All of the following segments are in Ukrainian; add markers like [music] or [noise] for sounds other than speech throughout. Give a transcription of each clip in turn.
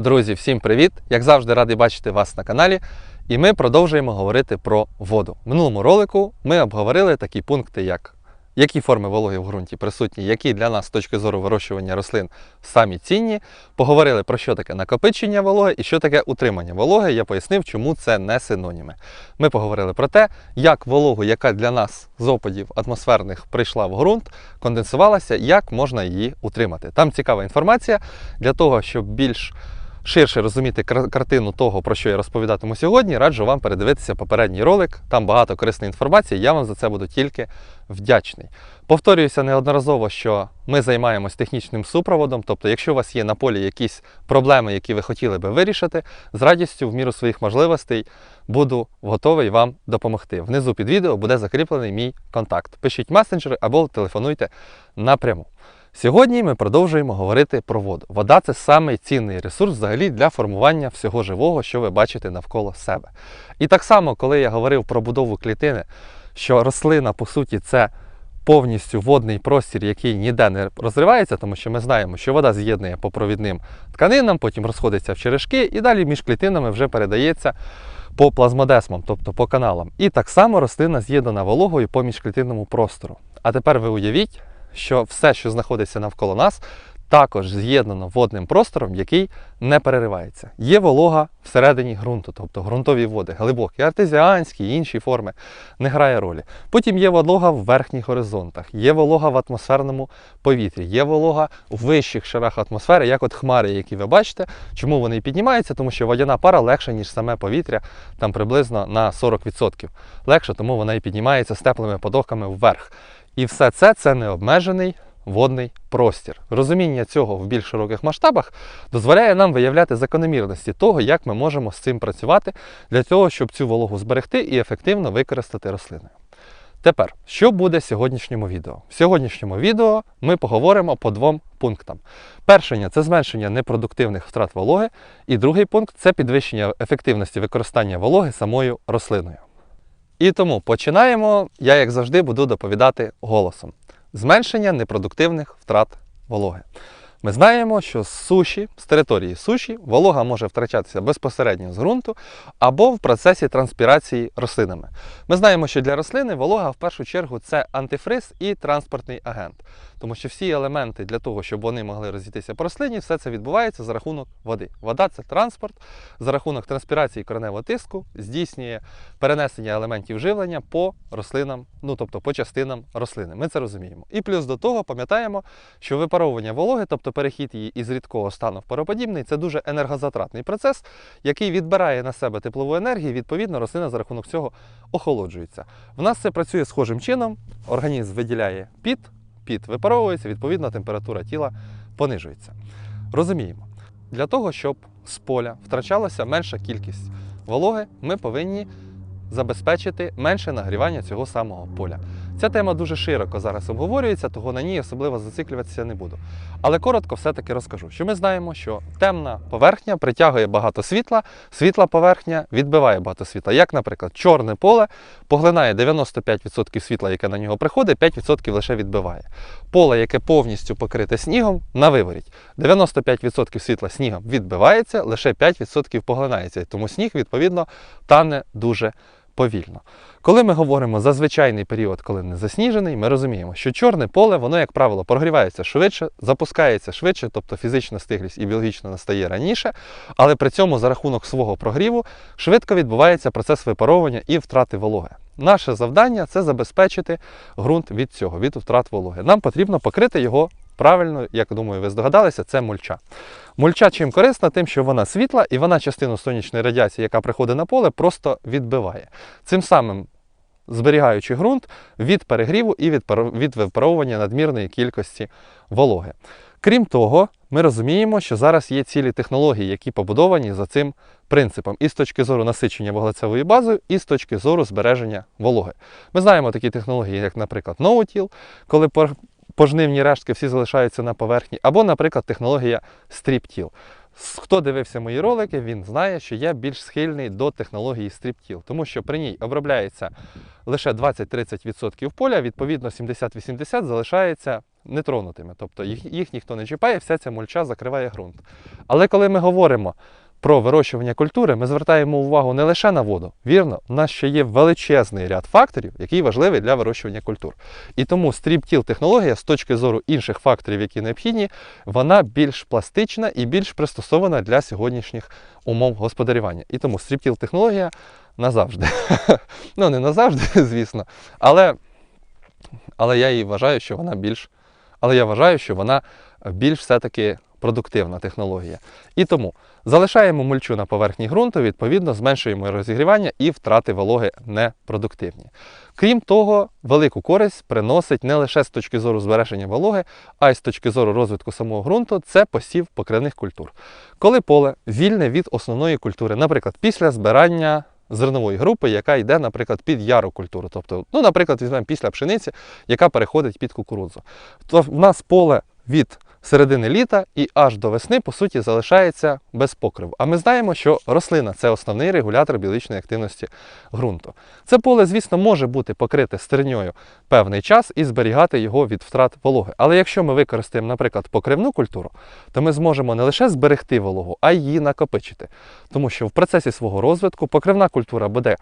Друзі, всім привіт! Як завжди, радий бачити вас на каналі. І ми продовжуємо говорити про воду. В минулому ролику ми обговорили такі пункти, як які форми вологи в ґрунті присутні, які для нас з точки зору вирощування рослин самі цінні. Поговорили про що таке накопичення вологи і що таке утримання вологи. Я пояснив, чому це не синоніми. Ми поговорили про те, як вологу, яка для нас з опадів атмосферних прийшла в ґрунт, конденсувалася, як можна її утримати. Там цікава інформація для того, щоб більш ширше розуміти картину того, про що я розповідатиму сьогодні, раджу вам передивитися попередній ролик. Там багато корисної інформації. Я вам за це буду тільки вдячний. Повторююся неодноразово, що ми займаємось технічним супроводом. Тобто, якщо у вас є на полі якісь проблеми, які ви хотіли би вирішити, з радістю, в міру своїх можливостей, буду готовий вам допомогти. Внизу під відео буде закріплений мій контакт. Пишіть месенджери або телефонуйте напряму. Сьогодні ми продовжуємо говорити про воду. Вода це самий цінний ресурс взагалі для формування всього живого, що ви бачите навколо себе. І так само, коли я говорив про будову клітини, що рослина, по суті, це повністю водний простір, який ніде не розривається, тому що ми знаємо, що вода з'єднує по провідним тканинам, потім розходиться в черешки, і далі між клітинами вже передається по плазмодесмам, тобто по каналам. І так само рослина з'єднана вологою по міжклітинному простору. А тепер ви уявіть, що все, що знаходиться навколо нас, також з'єднано водним простором, який не переривається. Є волога всередині ґрунту, тобто ґрунтові води, глибокі, артезіанські інші форми, не грає ролі. Потім є волога в верхніх горизонтах, є волога в атмосферному повітрі, є волога у вищих шарах атмосфери, як от хмари, які ви бачите. Чому вони піднімаються? Тому що водяна пара легша, ніж саме повітря, там приблизно на 40% легше, тому вона і піднімається з теплими подохами вверх. І все це це необмежений водний простір. Розуміння цього в більш широких масштабах дозволяє нам виявляти закономірності того, як ми можемо з цим працювати для того, щоб цю вологу зберегти і ефективно використати рослиною. Тепер, що буде в сьогоднішньому відео? В сьогоднішньому відео ми поговоримо по двом пунктам. Перший це зменшення непродуктивних втрат вологи, і другий пункт це підвищення ефективності використання вологи самою рослиною. І тому починаємо. Я, як завжди, буду доповідати голосом. Зменшення непродуктивних втрат вологи. Ми знаємо, що з суші, з території суші, волога може втрачатися безпосередньо з ґрунту або в процесі транспірації рослинами. Ми знаємо, що для рослини волога в першу чергу це антифриз і транспортний агент. Тому що всі елементи для того, щоб вони могли розійтися по рослині, все це відбувається за рахунок води. Вода це транспорт, за рахунок транспірації кореневого тиску здійснює перенесення елементів живлення по рослинам, ну тобто по частинам рослини. Ми це розуміємо. І плюс до того пам'ятаємо, що випаровування вологи, тобто перехід її із рідкого стану в пароподібний, це дуже енергозатратний процес, який відбирає на себе теплову енергію. Відповідно, рослина за рахунок цього охолоджується. В нас це працює схожим чином. Організм виділяє піт, піт випаровується, відповідно, температура тіла понижується. Розуміємо, для того, щоб з поля втрачалася менша кількість вологи, ми повинні забезпечити менше нагрівання цього самого поля. Ця тема дуже широко зараз обговорюється, того на ній особливо зациклюватися не буду. Але коротко все-таки розкажу, що ми знаємо, що темна поверхня притягує багато світла, світла поверхня відбиває багато світла. Як, наприклад, чорне поле поглинає 95% світла, яке на нього приходить, 5% лише відбиває. Поле, яке повністю покрите снігом, на виворіть. 95% світла снігом відбивається, лише 5% поглинається. Тому сніг, відповідно, тане дуже повільно. Коли ми говоримо за звичайний період, коли не засніжений, ми розуміємо, що чорне поле, воно, як правило, прогрівається швидше, запускається швидше, тобто фізична стиглість і біологічно настає раніше, але при цьому за рахунок свого прогріву швидко відбувається процес випаровування і втрати вологи. Наше завдання це забезпечити ґрунт від цього, від втрат вологи. Нам потрібно покрити його правильно, як думаю, ви здогадалися, це мульча. Мульча чим корисна, тим, що вона світла і вона частину сонячної радіації, яка приходить на поле, просто відбиває. Цим самим зберігаючи ґрунт від перегріву і від випаровування надмірної кількості вологи. Крім того, ми розуміємо, що зараз є цілі технології, які побудовані за цим принципом, і з точки зору насичення вуглецевою базою, і з точки зору збереження вологи. Ми знаємо такі технології, як, наприклад, ноутіл, коли пожнивні рештки всі залишаються на поверхні, або, наприклад, технологія стріптіл. Хто дивився мої ролики, він знає, що я більш схильний до технології стріптіл, тому що при ній обробляється лише 20-30% поля, відповідно 70-80% залишається нетронутими. Тобто їх, їх ніхто не чіпає, вся ця мульча закриває ґрунт. Але коли ми говоримо про вирощування культури, ми звертаємо увагу не лише на воду. Вірно, у нас ще є величезний ряд факторів, який важливий для вирощування культур. І тому стріптіл технологія з точки зору інших факторів, які необхідні, вона більш пластична і більш пристосована для сьогоднішніх умов господарювання. І тому стріптіл технологія назавжди. [laughs] ну, не назавжди, [laughs] звісно, але, але я її вважаю, що вона більш. Але я вважаю, що вона більш все-таки продуктивна технологія. І тому залишаємо мульчу на поверхні ґрунту, відповідно, зменшуємо розігрівання і втрати вологи непродуктивні. Крім того, велику користь приносить не лише з точки зору збереження вологи, а й з точки зору розвитку самого ґрунту це посів покривних культур. Коли поле вільне від основної культури, наприклад, після збирання зернової групи, яка йде, наприклад, під яру культуру. Тобто, ну, наприклад, візьмемо після пшениці, яка переходить під кукурудзу. То в нас поле від середини літа і аж до весни, по суті, залишається без покриву. А ми знаємо, що рослина це основний регулятор біологічної активності ґрунту. Це поле, звісно, може бути покрите стерньою певний час і зберігати його від втрат вологи. Але якщо ми використаємо, наприклад, покривну культуру, то ми зможемо не лише зберегти вологу, а й її накопичити. Тому що в процесі свого розвитку покривна культура буде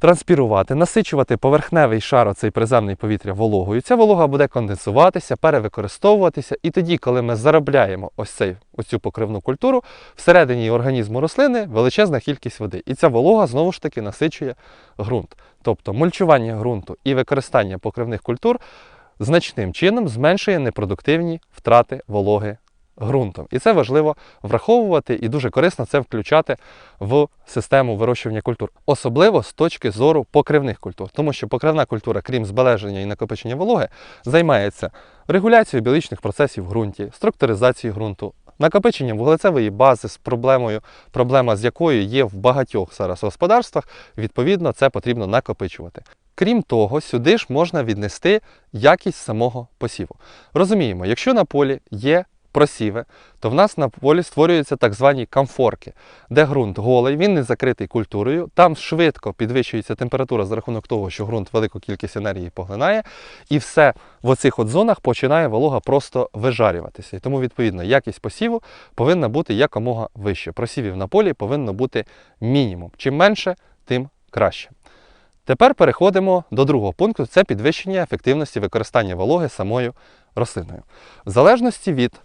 транспірувати, насичувати поверхневий шар оцей приземний повітря вологою. Ця волога буде конденсуватися, перевикористовуватися. І тоді, коли ми заробляємо ось цей, оцю покривну культуру, всередині організму рослини величезна кількість води. І ця волога знову ж таки насичує ґрунт. Тобто мульчування ґрунту і використання покривних культур значним чином зменшує непродуктивні втрати вологи ґрунтом. І це важливо враховувати і дуже корисно це включати в систему вирощування культур, особливо з точки зору покривних культур, тому що покривна культура, крім збереження і накопичення вологи, займається регуляцією біологічних процесів в ґрунті, структуризацією ґрунту. Накопиченням вуглецевої бази з проблемою, проблема з якою є в багатьох зараз господарствах, відповідно, це потрібно накопичувати. Крім того, сюди ж можна віднести якість самого посіву. Розуміємо, якщо на полі є просіви, то в нас на полі створюються так звані камфорки, де ґрунт голий, він не закритий культурою, там швидко підвищується температура за рахунок того, що ґрунт велику кількість енергії поглинає, і все в оцих от зонах починає волога просто вижарюватися. І тому, відповідно, якість посіву повинна бути якомога вище. Просівів на полі повинно бути мінімум. Чим менше, тим краще. Тепер переходимо до другого пункту це підвищення ефективності використання вологи самою рослиною. В залежності від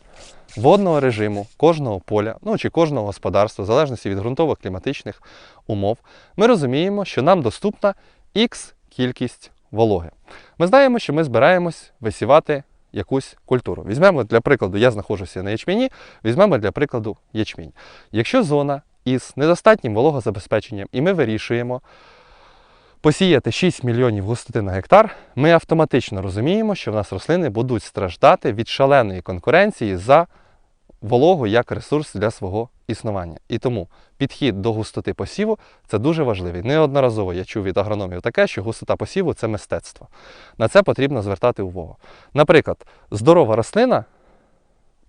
водного режиму кожного поля, ну чи кожного господарства, в залежності від ґрунтово-кліматичних умов, ми розуміємо, що нам доступна Х кількість вологи. Ми знаємо, що ми збираємось висівати якусь культуру. Візьмемо для прикладу, я знаходжуся на ячмені, візьмемо для прикладу ячмінь. Якщо зона із недостатнім вологозабезпеченням, і ми вирішуємо посіяти 6 мільйонів густоти на гектар, ми автоматично розуміємо, що в нас рослини будуть страждати від шаленої конкуренції за вологу як ресурс для свого існування. І тому підхід до густоти посіву це дуже важливий. Неодноразово я чув від агрономів таке, що густота посіву це мистецтво. На це потрібно звертати увагу. Наприклад, здорова рослина,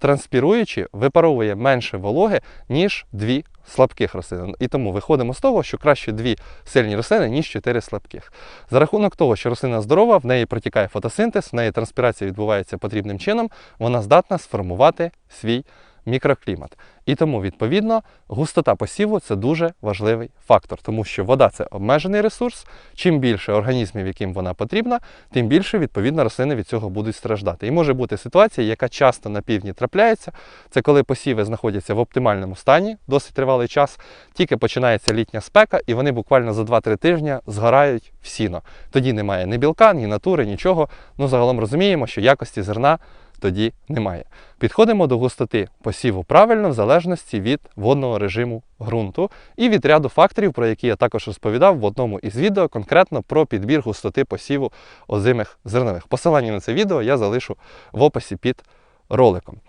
транспіруючи, випаровує менше вологи, ніж дві слабких рослини. І тому виходимо з того, що краще дві сильні рослини, ніж чотири слабких. За рахунок того, що рослина здорова, в неї протікає фотосинтез, в неї транспірація відбувається потрібним чином, вона здатна сформувати свій мікроклімат. І тому, відповідно, густота посіву це дуже важливий фактор, тому що вода це обмежений ресурс. Чим більше організмів, яким вона потрібна, тим більше відповідно рослини від цього будуть страждати. І може бути ситуація, яка часто на півдні трапляється. Це коли посіви знаходяться в оптимальному стані, досить тривалий час. Тільки починається літня спека, і вони буквально за 2-3 тижні згорають в сіно. Тоді немає ні білка, ні натури, нічого. Ну загалом розуміємо, що якості зерна тоді немає. Підходимо до густоти посіву правильно в залежності від водного режиму ґрунту і від ряду факторів, про які я також розповідав в одному із відео, конкретно про підбір густоти посіву озимих зернових. Посилання на це відео я залишу в описі під роликом.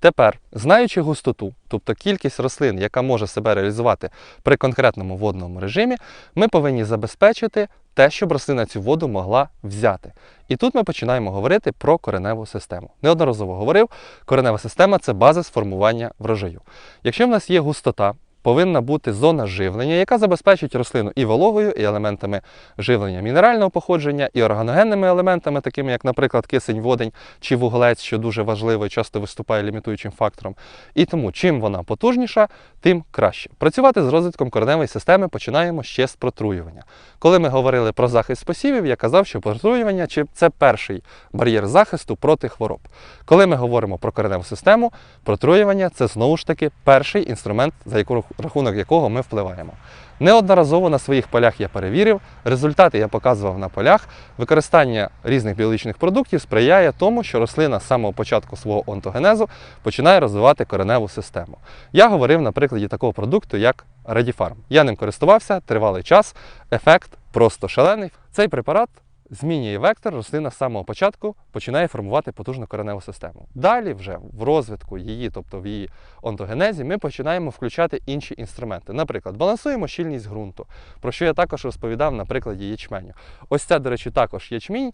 Тепер, знаючи густоту, тобто кількість рослин, яка може себе реалізувати при конкретному водному режимі, ми повинні забезпечити те, щоб рослина цю воду могла взяти. І тут ми починаємо говорити про кореневу систему. Неодноразово говорив, коренева система це база сформування врожаю. Якщо в нас є густота, повинна бути зона живлення, яка забезпечить рослину і вологою, і елементами живлення мінерального походження, і органогенними елементами, такими як, наприклад, кисень, водень чи вуглець, що дуже важливо і часто виступає лімітуючим фактором. І тому, чим вона потужніша, тим краще. Працювати з розвитком кореневої системи починаємо ще з протруювання. Коли ми говорили про захист посівів, я казав, що протруювання чи це перший бар'єр захисту проти хвороб. Коли ми говоримо про кореневу систему, протруювання це знову ж таки перший інструмент, за яку- рахунок якого ми впливаємо. Неодноразово на своїх полях я перевірив, результати я показував на полях. Використання різних біологічних продуктів сприяє тому, що рослина з самого початку свого онтогенезу починає розвивати кореневу систему. Я говорив на прикладі такого продукту, як Redіфарм. Я ним користувався тривалий час, ефект просто шалений. Цей препарат змінює вектор, рослина з самого початку починає формувати потужну кореневу систему. Далі, вже в розвитку її, тобто в її онтогенезі, ми починаємо включати інші інструменти. Наприклад, балансуємо щільність ґрунту, про що я також розповідав на прикладі ячменю. Ось це, до речі, також ячмінь.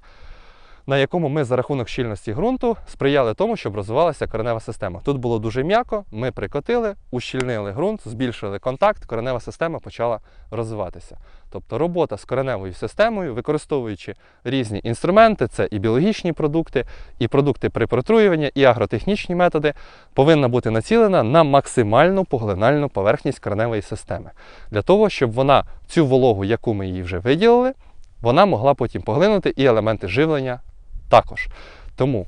На якому ми за рахунок щільності ґрунту сприяли тому, щоб розвивалася коренева система. Тут було дуже м'яко, ми прикотили, ущільнили ґрунт, збільшили контакт, коренева система почала розвиватися. Тобто робота з кореневою системою, використовуючи різні інструменти, це і біологічні продукти, і продукти при протруюванні, і агротехнічні методи, повинна бути націлена на максимальну поглинальну поверхність кореневої системи. Для того, щоб вона цю вологу, яку ми їй вже виділили, вона могла потім поглинути і елементи живлення також. Тому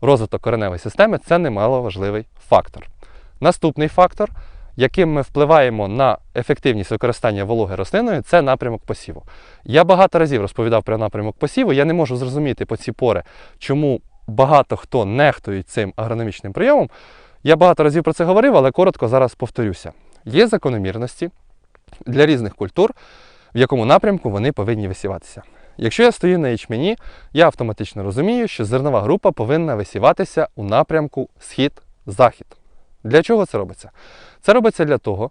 розвиток кореневої системи це немаловажливий фактор. Наступний фактор, яким ми впливаємо на ефективність використання вологи рослиною, це напрямок посіву. Я багато разів розповідав про напрямок посіву. Я не можу зрозуміти по ці пори, чому багато хто нехтує цим агрономічним прийомом. Я багато разів про це говорив, але коротко зараз повторюся. Є закономірності для різних культур, в якому напрямку вони повинні висіватися. Якщо я стою на ячмені, я автоматично розумію, що зернова група повинна висіватися у напрямку схід-захід. Для чого це робиться? Це робиться для того,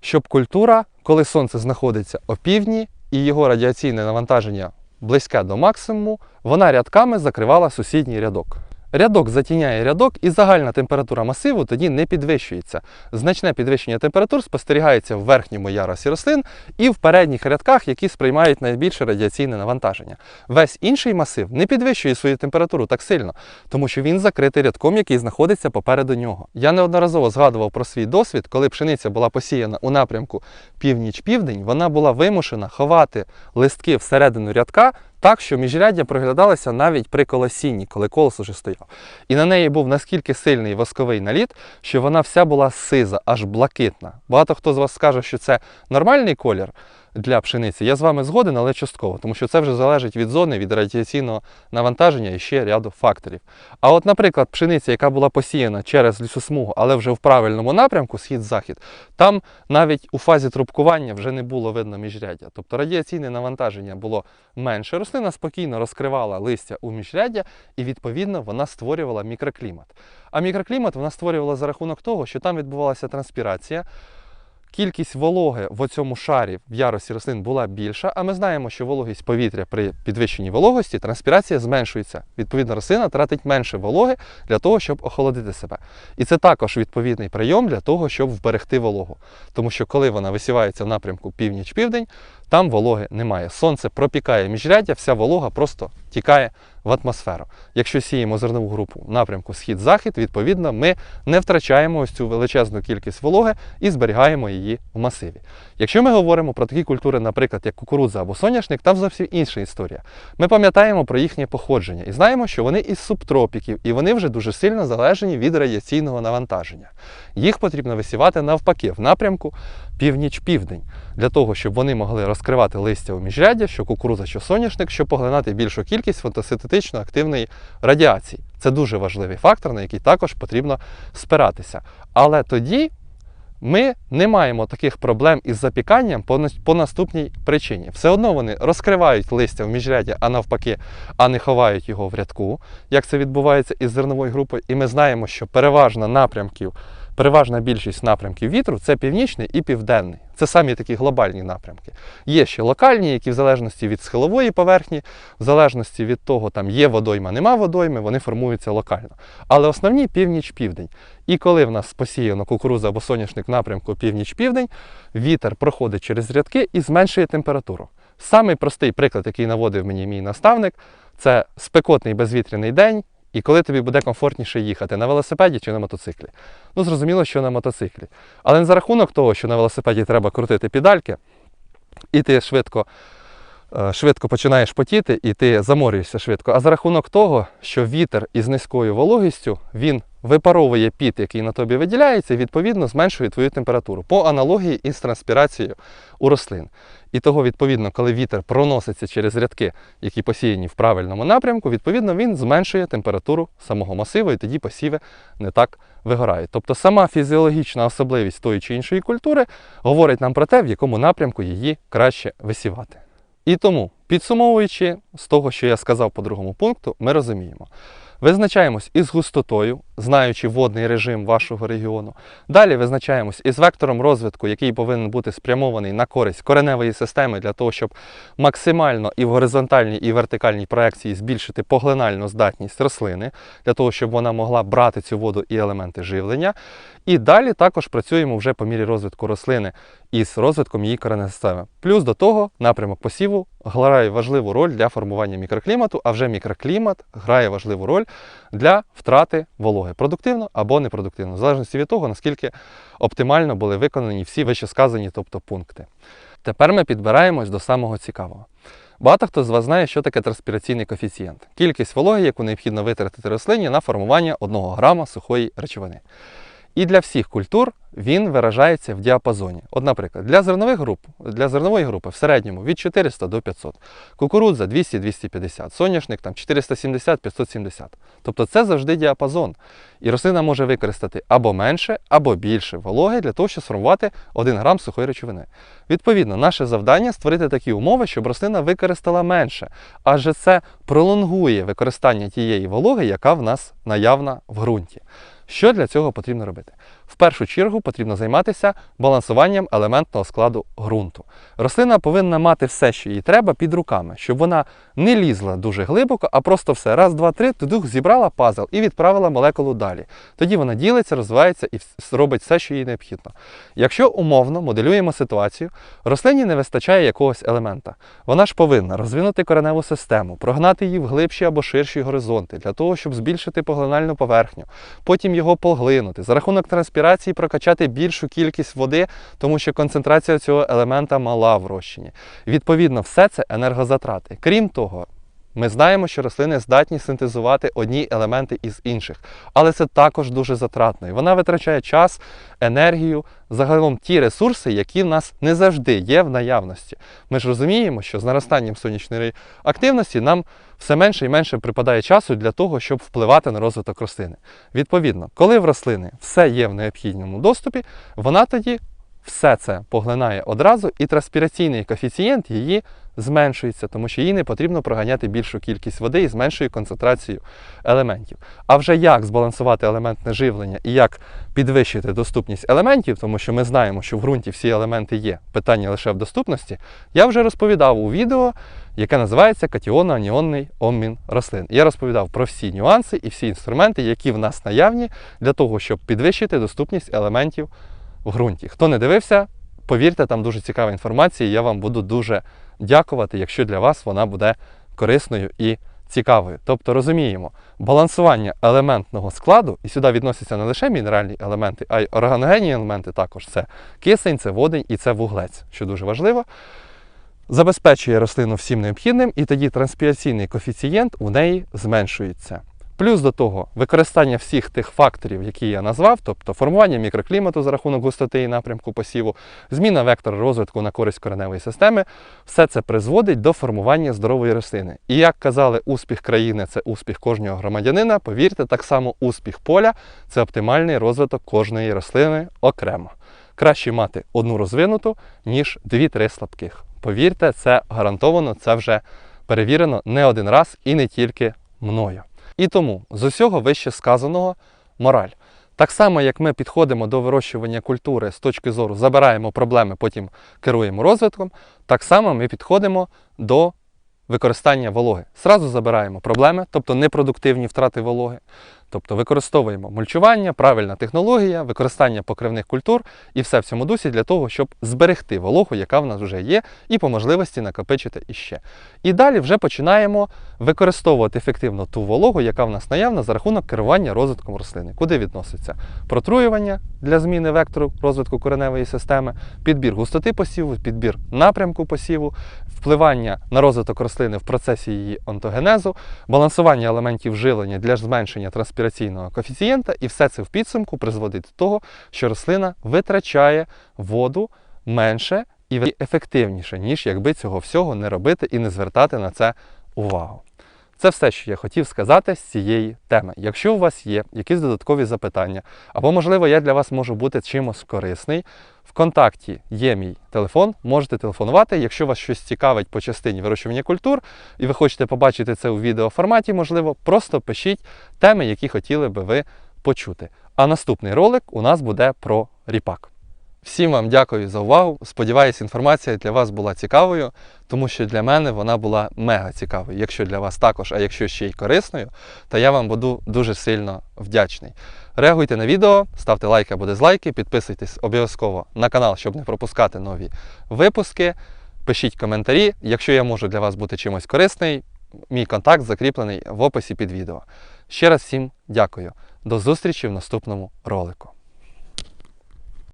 щоб культура, коли сонце знаходиться опівдні і його радіаційне навантаження близьке до максимуму, вона рядками закривала сусідній рядок. Рядок затіняє рядок, і загальна температура масиву тоді не підвищується. Значне підвищення температур спостерігається в верхньому ярусі рослин і в передніх рядках, які сприймають найбільше радіаційне навантаження. Весь інший масив не підвищує свою температуру так сильно, тому що він закритий рядком, який знаходиться попереду нього. Я неодноразово згадував про свій досвід, коли пшениця була посіяна у напрямку північ-південь, вона була вимушена ховати листки всередину рядка. Так, що міжряддя проглядалося навіть при колосінні, коли колос уже стояв. І на неї був наскільки сильний восковий наліт, що вона вся була сиза, аж блакитна. Багато хто з вас скаже, що це нормальний колір для пшениці. Я з вами згоден, але частково, тому що це вже залежить від зони, від радіаційного навантаження і ще ряду факторів. А от, наприклад, пшениця, яка була посіяна через лісосмугу, але вже в правильному напрямку, схід-захід, там навіть у фазі трубкування вже не було видно міжряддя. Тобто радіаційне навантаження було менше. Рослина спокійно розкривала листя у міжряддя, і відповідно вона створювала мікроклімат. А мікроклімат вона створювала за рахунок того, що там відбувалася транспірація. Кількість вологи в цьому шарі в ярусі рослин була більша, а ми знаємо, що вологість повітря при підвищенні вологості, транспірація зменшується. Відповідно, рослина тратить менше вологи для того, щоб охолодити себе. І це також відповідний прийом для того, щоб вберегти вологу. Тому що коли вона висівається в напрямку північ-південь, там вологи немає. Сонце пропікає міжряддя, вся волога просто тікає в атмосферу. Якщо сіємо зернову групу в напрямку схід-захід, відповідно, ми не втрачаємо ось цю величезну кількість вологи і зберігаємо її в масиві. Якщо ми говоримо про такі культури, наприклад, як кукурудза або соняшник, там зовсім інша історія. Ми пам'ятаємо про їхнє походження і знаємо, що вони із субтропіків, і вони вже дуже сильно залежені від радіаційного навантаження. Їх потрібно висівати навпаки в напрямку північ-південь, для того, щоб вони могли розкривати листя у міжряддя, що кукурудза, що соняшник, щоб поглинати більшу кількість фотосинтетично активної радіації. Це дуже важливий фактор, на який також потрібно спиратися. Але тоді ми не маємо таких проблем із запіканням по, наступній причині. Все одно вони розкривають листя в міжряддя, а навпаки, а не ховають його в рядку, як це відбувається із зерновою групою. І ми знаємо, що переважно напрямків переважна більшість напрямків вітру це північний і південний. Це самі такі глобальні напрямки. Є ще локальні, які в залежності від схилової поверхні, в залежності від того, там є водойма, нема водойми, вони формуються локально. Але основні північ-південь. І коли в нас посіяно кукуруза або соняшник напрямку північ-південь, вітер проходить через рядки і зменшує температуру. Самий простий приклад, який наводив мені мій наставник, це спекотний безвітряний день, і коли тобі буде комфортніше їхати на велосипеді чи на мотоциклі. Ну, зрозуміло, що на мотоциклі. Але не за рахунок того, що на велосипеді треба крутити педальки, і ти швидко, е, швидко починаєш потіти, і ти заморюєшся швидко. А за рахунок того, що вітер із низькою вологістю він випаровує піт, який на тобі виділяється, і відповідно зменшує твою температуру по аналогії із транспірацією у рослин. І того, відповідно, коли вітер проноситься через рядки, які посіяні в правильному напрямку, відповідно він зменшує температуру самого масиву, і тоді посіви не так вигорають. Тобто сама фізіологічна особливість тої чи іншої культури говорить нам про те, в якому напрямку її краще висівати. І тому, підсумовуючи з того, що я сказав по другому пункту, ми розуміємо. Визначаємось із густотою, знаючи водний режим вашого регіону. Далі визначаємось із вектором розвитку, який повинен бути спрямований на користь кореневої системи для того, щоб максимально і в горизонтальній, і в вертикальній проекції збільшити поглинальну здатність рослини, для того, щоб вона могла брати цю воду і елементи живлення. І далі також працюємо вже по мірі розвитку рослини із розвитком її кореневої системи. Плюс до того напрямок посіву грає важливу роль для формування мікроклімату, а вже мікроклімат грає важливу роль для втрати вологи продуктивно або непродуктивно, в залежності від того, наскільки оптимально були виконані всі вищесказані, тобто пункти. Тепер ми підбираємось до самого цікавого. Багато хто з вас знає, що таке транспіраційний коефіцієнт кількість вологи, яку необхідно витратити рослині на формування 1 грама сухої речовини. І для всіх культур він виражається в діапазоні. От, наприклад, для зернових груп, для зернової групи в середньому від 400 до 500, кукурудза 200-250, соняшник там 470-570. Тобто це завжди діапазон. І рослина може використати або менше, або більше вологи для того, щоб сформувати 1 грам сухої речовини. Відповідно, наше завдання створити такі умови, щоб рослина використала менше, адже це пролонгує використання тієї вологи, яка в нас наявна в ґрунті. Що для цього потрібно робити? В першу чергу потрібно займатися балансуванням елементного складу ґрунту. Рослина повинна мати все, що їй треба, під руками, щоб вона не лізла дуже глибоко, а просто все раз, два, три, туди зібрала пазл і відправила молекулу далі. Тоді вона ділиться, розвивається і робить все, що їй необхідно. Якщо умовно моделюємо ситуацію, рослині не вистачає якогось елемента. Вона ж повинна розвинути кореневу систему, прогнати її в глибші або ширші горизонти для того, щоб збільшити поглинальну поверхню, потім його поглинути, за рахунок транспірації прокачати більшу кількість води, тому що концентрація цього елемента мала в розчині. Відповідно, все це енергозатрати. Крім того, ми знаємо, що рослини здатні синтезувати одні елементи із інших, але це також дуже затратно. І вона витрачає час, енергію, загалом ті ресурси, які в нас не завжди є в наявності. Ми ж розуміємо, що з наростанням сонячної активності нам все менше і менше припадає часу для того, щоб впливати на розвиток рослини. Відповідно, коли в рослини все є в необхідному доступі, вона тоді все це поглинає одразу, і транспіраційний коефіцієнт її зменшується, тому що їй не потрібно проганяти більшу кількість води і зменшує концентрацію елементів. А вже як збалансувати елементне живлення і як підвищити доступність елементів, тому що ми знаємо, що в ґрунті всі елементи є, питання лише в доступності, я вже розповідав у відео, яке називається катіонно-аніонний обмін рослин. Я розповідав про всі нюанси і всі інструменти, які в нас наявні для того, щоб підвищити доступність елементів в ґрунті. Хто не дивився, повірте, там дуже цікава інформація. Я вам буду дуже дякувати, якщо для вас вона буде корисною і цікавою. Тобто розуміємо, балансування елементного складу, і сюди відносяться не лише мінеральні елементи, а й органогенні елементи також це кисень, це водень і це вуглець, що дуже важливо. Забезпечує рослину всім необхідним, і тоді транспіраційний коефіцієнт у неї зменшується. Плюс до того, використання всіх тих факторів, які я назвав, тобто формування мікроклімату за рахунок густоти і напрямку посіву, зміна вектора розвитку на користь кореневої системи, все це призводить до формування здорової рослини. І як казали, успіх країни це успіх кожного громадянина, повірте, так само успіх поля це оптимальний розвиток кожної рослини окремо. Краще мати одну розвинуту, ніж дві-три слабких. Повірте, це гарантовано, це вже перевірено не один раз і не тільки мною. І тому з усього вище сказаного мораль. Так само, як ми підходимо до вирощування культури з точки зору забираємо проблеми, потім керуємо розвитком, так само ми підходимо до використання вологи. Сразу забираємо проблеми, тобто непродуктивні втрати вологи. Тобто використовуємо мульчування, правильна технологія, використання покривних культур і все в цьому дусі для того, щоб зберегти вологу, яка в нас вже є, і по можливості накопичити іще. І далі вже починаємо використовувати ефективно ту вологу, яка в нас наявна за рахунок керування розвитком рослини. Куди відноситься протруювання для зміни вектору розвитку кореневої системи, підбір густоти посіву, підбір напрямку посіву, впливання на розвиток рослини в процесі її онтогенезу, балансування елементів жилення для зменшення транспіраційного коефіцієнта, і все це в підсумку призводить до того, що рослина витрачає воду менше і ефективніше, ніж якби цього всього не робити і не звертати на це увагу. Це все, що я хотів сказати з цієї теми. Якщо у вас є якісь додаткові запитання, або, можливо, я для вас можу бути чимось корисний, в контакті є мій телефон, можете телефонувати. Якщо вас щось цікавить по частині вирощування культур, і ви хочете побачити це у відеоформаті, можливо, просто пишіть теми, які хотіли би ви почути. А наступний ролик у нас буде про ріпак. Всім вам дякую за увагу. Сподіваюсь, інформація для вас була цікавою, тому що для мене вона була мега цікавою. Якщо для вас також, а якщо ще й корисною, то я вам буду дуже сильно вдячний. Реагуйте на відео, ставте лайки або дизлайки, підписуйтесь обов'язково на канал, щоб не пропускати нові випуски. Пишіть коментарі. Якщо я можу для вас бути чимось корисний, мій контакт закріплений в описі під відео. Ще раз всім дякую. До зустрічі в наступному ролику.